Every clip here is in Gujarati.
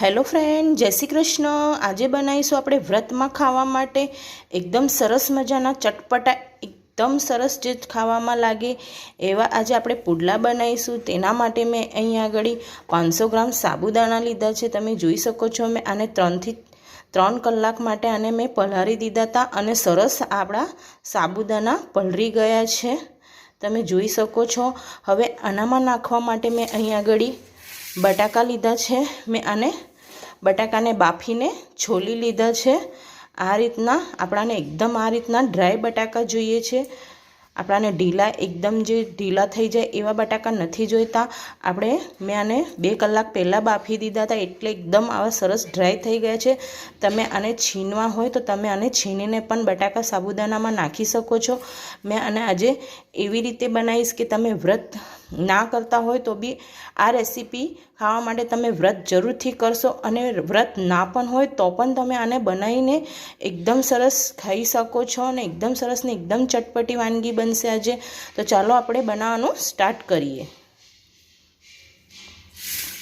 હેલો ફ્રેન્ડ, જય શ્રી કૃષ્ણ. આજે બનાવીશું આપણે વ્રતમાં ખાવા માટે એકદમ સરસ મજાના ચટપટા, એકદમ સરસ જે ખાવામાં લાગે એવા આજે આપણે પુડલા બનાવીશું. તેના માટે મેં અહીંયા આગળ પાંચસો ગ્રામ સાબુદાણા લીધા છે. તમે જોઈ શકો છો, મેં આને ત્રણથી ત્રણ કલાક માટે આને મેં પલાળી દીધા હતા અને સરસ આપણા સાબુદાણા પલળી ગયા છે. તમે જોઈ શકો છો, હવે આનામાં નાખવા માટે મેં અહીં આગળ બટાકા લીધા છે. મેં આને બટાકાને બાફીને છોલી લીધા છે. આ રીતના આપણાને એકદમ આ રીતના ડ્રાય બટાકા જોઈએ છે. આપણાને ઢીલા, એકદમ જે ઢીલા થઈ જાય એવા બટાકા નથી જોઈતા. આપણે મેં આને બે કલાક પહેલાં બાફી દીધા હતા એટલે એકદમ આવા સરસ ડ્રાય થઈ ગયા છે. તમે આને છીનવા હોય તો તમે આને છીનીને પણ બટાકા સાબુદાણામાં નાખી શકો છો. મેં આને આજે એવી રીતે બનાવીશ કે તમે વ્રત ના કરતા હોય તો બી આ રેસીપી ખાવા માટે તમે વ્રત જરૂરથી કરશો અને વ્રત ના પણ હોય તો પણ તમે આને બનાવીને એકદમ સરસ ખાઈ શકો છો અને એકદમ સરસ ને એકદમ ચટપટી વાનગી બનશે આજે. તો ચાલો આપણે બનાવવાનું સ્ટાર્ટ કરીએ.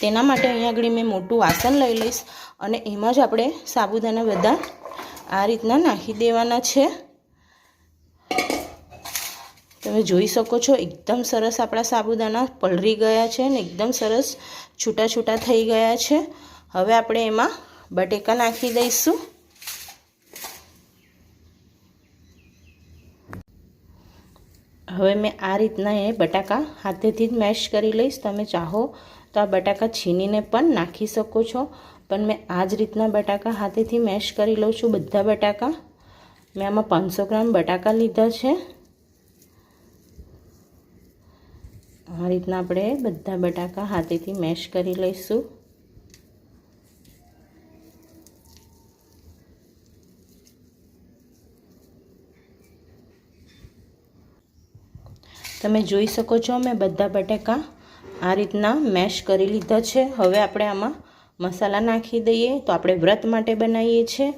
તેના માટે અહીંયા આગળ મેં મોટું વાસણ લઈ લઈશ અને એમાં જ આપણે સાબુદાણા બધા આ રીતના નાખી દેવાના છે. તમે જોઈ શકો છો, એકદમ સરસ આપણા સાબુદાણા પલળી ગયા છે ને એકદમ સરસ છૂટા છૂટા થઈ ગયા છે. હવે આપણે એમાં બટેકા નાખી દઈશું. હવે મેં આ રીતના એ બટાકા હાથેથી જ મેશ કરી લઈશ. તમે ચાહો તો આ બટાકા છીનીને પણ નાખી શકો છો. પણ મેં આ જ રીતના બટાકા હાથેથી મેશ કરી લઉં છું, બધા બટાકા. મેં આમાં પાંચસો ગ્રામ બટાકા લીધા છે. આ રીતના આપણે બધા બટાકા હાથેથી મેશ કરી લઈશું. તમે જોઈ શકો છો મેં બધા બટાકા આ રીતના મેશ કરી લીધા છે. હવે આપણે આમાં મસાલા નાખી દઈએ. તો આપણે વ્રત માટે બનાવીએ છીએ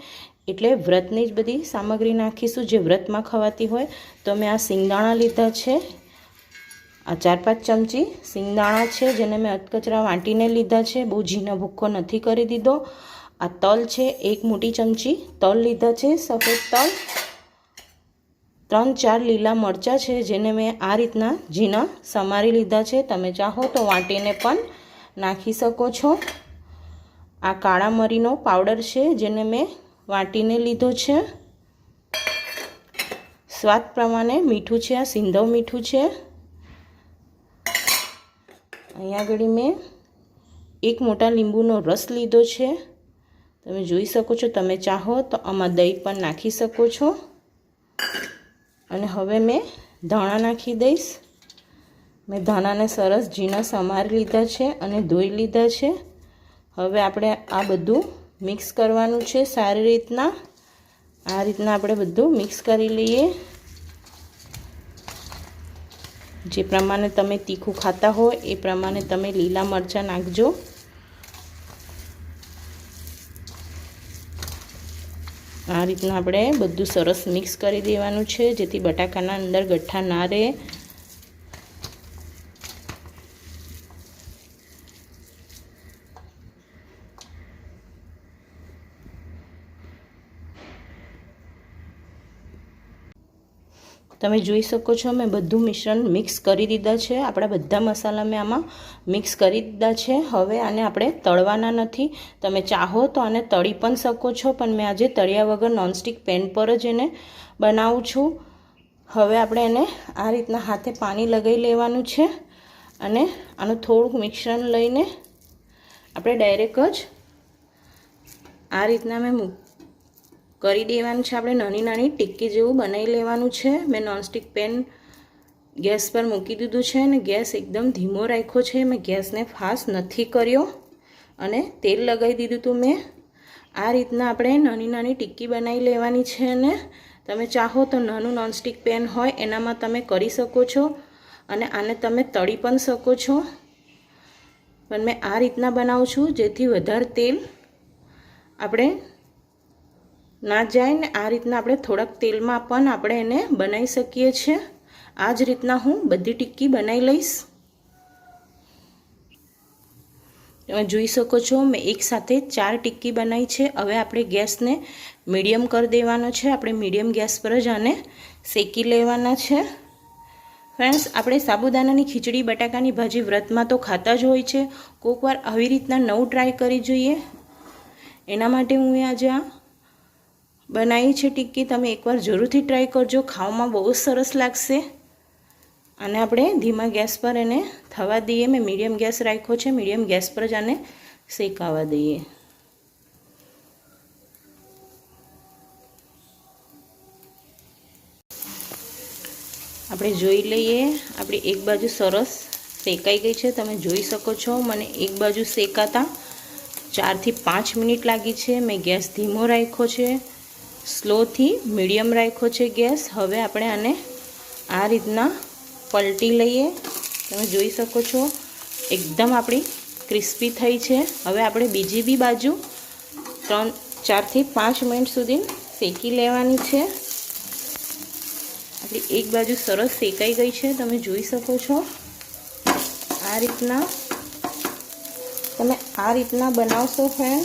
એટલે વ્રતની જ બધી સામગ્રી નાખીશું જે વ્રતમાં ખવાતી હોય. તો મેં આ સિંગદાણા લીધા છે. આ ચાર પાંચ ચમચી સિંગદાણા છે, જેને મેં અધકચરા વાટીને લીધા છે. બહુ ઝીનો ભૂક્કો નથી કરી દીધો. આ તલ છે, એક મોટી ચમચી તલ લીધા છે, સફેદ તલ. ત્રણ ચાર લીલા મરચાં છે, જેને મેં આ રીતના ઝીણા સમારી લીધા છે. તમે ચાહો તો વાંટીને પણ નાખી શકો છો. આ કાળા મરીનો પાવડર છે, જેને મેં વાંટીને લીધો છે. સ્વાદ પ્રમાણે મીઠું છે, આ સિંધવ મીઠું છે. અહીંયા આગળ મેં એક મોટા લીંબુનો રસ લીધો છે. તમે જોઈ શકો છો, તમે ચાહો તો આમાં દહીં પણ નાખી શકો છો. અને હવે મેં ધાણા નાખી દઈશ. મેં ધાણાને સરસ ઝીણા સમારી લીધા છે અને ધોઈ લીધા છે. હવે આપણે આ બધું મિક્સ કરવાનું છે સારી રીતના. આ રીતના આપણે બધું મિક્સ કરી લઈએ. જે પ્રમાણે તમે તીખું ખાતા હોય એ પ્રમાણે તમે લીલા મરચાં નાખજો. આ રીતના આપણે બધું સરસ મિક્સ કરી દેવાનું છે, જેથી બટાકાના અંદર ગઠ્ઠા ના રહે. તમે જોઈ શકો છો, મેં બધું મિશ્રણ મિક્સ કરી દીધા છે. આપણા બધા મસાલા મેં આમાં મિક્સ કરી દીધા છે. હવે આને આપણે તળવાના નથી. તમે ચાહો તો આને તળી પણ શકો છો, પણ મેં આજે તળ્યા વગર નોનસ્ટિક પેન પર જ એને બનાવું છું. હવે આપણે એને આ રીતના હાથે પાણી લગાવી લેવાનું છે અને આનું થોડુંક મિશ્રણ લઈને આપણે ડાયરેક્ટ જ આ રીતના મેં કરી દેવાનું છે. આપણે નાની નાની ટિક્કી જેવું બનાવી લેવાનું છે. મેં નોનસ્ટિક પેન ગેસ પર મૂકી દીધું છે અને ગેસ એકદમ ધીમો રાખ્યો છે. મેં ગેસને ફાસ્ટ નથી કર્યો અને તેલ લગાવી દીધું હતું મેં. આ રીતના આપણે નાની નાની ટિક્કી બનાવી લેવાની છે અને તમે ચાહો તો નાનું નોનસ્ટિક પેન હોય એનામાં તમે કરી શકો છો અને આને તમે તળી પણ શકો છો. પણ મેં આ રીતના બનાવું છું જેથી વધારે તેલ આપણે ના જાય ને આ રીતના આપણે થોડાક તેલમાં પણ આપણે એને બનાવી શકીએ છીએ. આ જ રીતના હું બધી ટિક્કી બનાવી લઈશ. તમે જોઈ શકો છો, મેં એક સાથે ચાર ટિક્કી બનાવી છે. હવે આપણે ગેસને મીડિયમ કરી દેવાનો છે. આપણે મીડિયમ ગેસ પર જ આને શેકી લેવાના છે. ફ્રેન્ડ્સ, આપણે સાબુદાનાની ખીચડી, બટાકાની ભાજી વ્રતમાં તો ખાતા જ હોય છે. કોઈકવાર આવી રીતના નવું ટ્રાય કરી જોઈએ. એના માટે હું આજે આ બનાવી છે ટિક્કી, તમે એકવાર જરૂરથી ટ્રાય કરજો. ખાવામાં બહુ સરસ લાગશે. અને આપણે ધીમા ગેસ પર એને થવા દઈએ. મેં મીડિયમ ગેસ રાખ્યો છે. મીડિયમ ગેસ પર જ આને શેકાવા દઈએ. આપણે જોઈ લઈએ. આપણી એક બાજુ સરસ શેકાઈ ગઈ છે. તમે જોઈ શકો છો. મને એક બાજુ શેકાતા ચારથી પાંચ મિનિટ લાગી છે. મેં ગેસ ધીમો રાખ્યો છે. સ્લોથી મીડિયમ રાખ્યો છે ગેસ. હવે આપણે આને આ રીતના પલટી લઈએ. તમે જોઈ શકો છો, એકદમ આપણી ક્રિસ્પી થઈ છે. હવે આપણે બીજી બી બાજુ ત્રણ, ચારથી પાંચ મિનિટ સુધી શેકી લેવાની છે. આપણી એક બાજુ સરસ શેકાઈ ગઈ છે. તમે જોઈ શકો છો, આ રીતના. તમે આ રીતના બનાવશો ફ્રેન્ડ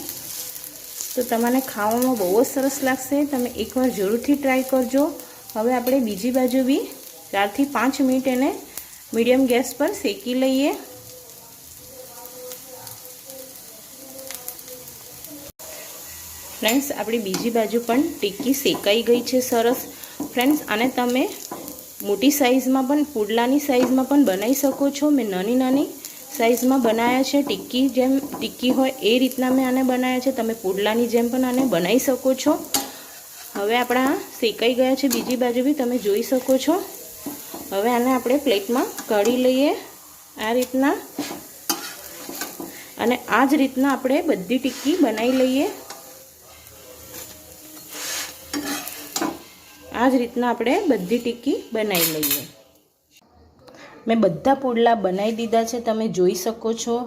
તો તમને ખાવામાં બહુ જ સરસ લાગશે. તમે એકવાર જરૂરથી ટ્રાય કરજો. હવે આપણે બીજી બાજુ બી ચારથી પાંચ મિનિટ એને મીડિયમ ગેસ પર શેકી લઈએ. ફ્રેન્ડ્સ, આપણી બીજી બાજુ પણ ટિક્કી શેકાઈ ગઈ છે સરસ. ફ્રેન્ડ્સ, આને તમે મોટી સાઇઝમાં પણ, પુડલાની સાઇઝમાં પણ બનાવી શકો છો. મેં નાની નાની સાઇઝમાં બનાવ્યા છે, ટિક્કી જેમ, ટિક્કી હોય એ રીતના મેં આને બનાવ્યા છે. તમે પુડલાની જેમ પણ આને બનાવી શકો છો. હવે આપણા શેકાઈ ગયા છે બીજી બાજુ બી, તમે જોઈ શકો છો. હવે આને આપણે પ્લેટમાં કાઢી લઈએ આ રીતના. અને આ જ રીતના આપણે બધી ટિક્કી બનાવી લઈએ. આ જ રીતના આપણે બધી ટિક્કી બનાવી લઈએ. મેં બધા પુડલા બનાવી દીધા છે, તમે જોઈ શકો છો.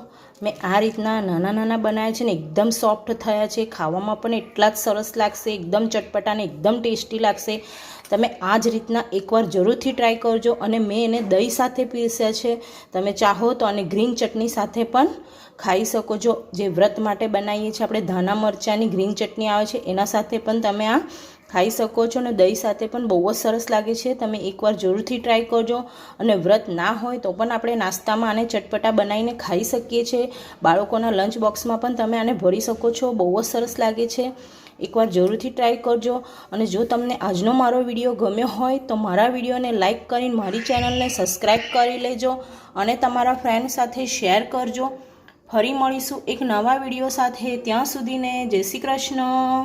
મેં આ રીતના નાના નાના બનાવ્યા છે ને, એકદમ સોફ્ટ થયા છે. ખાવામાં પણ એટલા જ સરસ લાગશે, એકદમ ચટપટા ને એકદમ ટેસ્ટી લાગશે. તમે આ જ રીતના એકવાર જરૂરથી ટ્રાય કરજો અને મેં એને દહીં સાથે પીરસ્યા છે. તમે ચાહો તો અને ગ્રીન ચટણી સાથે પણ ખાઈ શકો છો. જે વ્રત માટે બનાવીએ છીએ, આપણે ધાના મરચાંની ગ્રીન ચટણી આવે છે, એના સાથે પણ તમે આ ખાઈ શકો છો અને દહીં સાથે પણ બહુ જ સરસ લાગે છે. તમે એકવાર જરૂરથી ટ્રાય કરજો અને વ્રત ના હોય તો પણ આપણે નાસ્તામાં આને ચટપટા બનાવીને ખાઈ શકીએ છીએ. બાળકોના લંચ બોક્સમાં પણ તમે આને ભરી શકો છો, બહુ જ સરસ લાગે છે. એકવાર જરૂરથી ટ્રાય કરજો અને જો તમને આજનો મારો વીડિયો ગમ્યો હોય તો મારા વિડીયોને લાઇક કરીને મારી ચેનલને સબસ્ક્રાઈબ કરી લેજો અને તમારા ફ્રેન્ડ સાથે શેર કરજો. ફરી મળીશું એક નવા વીડિયો સાથે. ત્યાં સુધીને જય શ્રી કૃષ્ણ.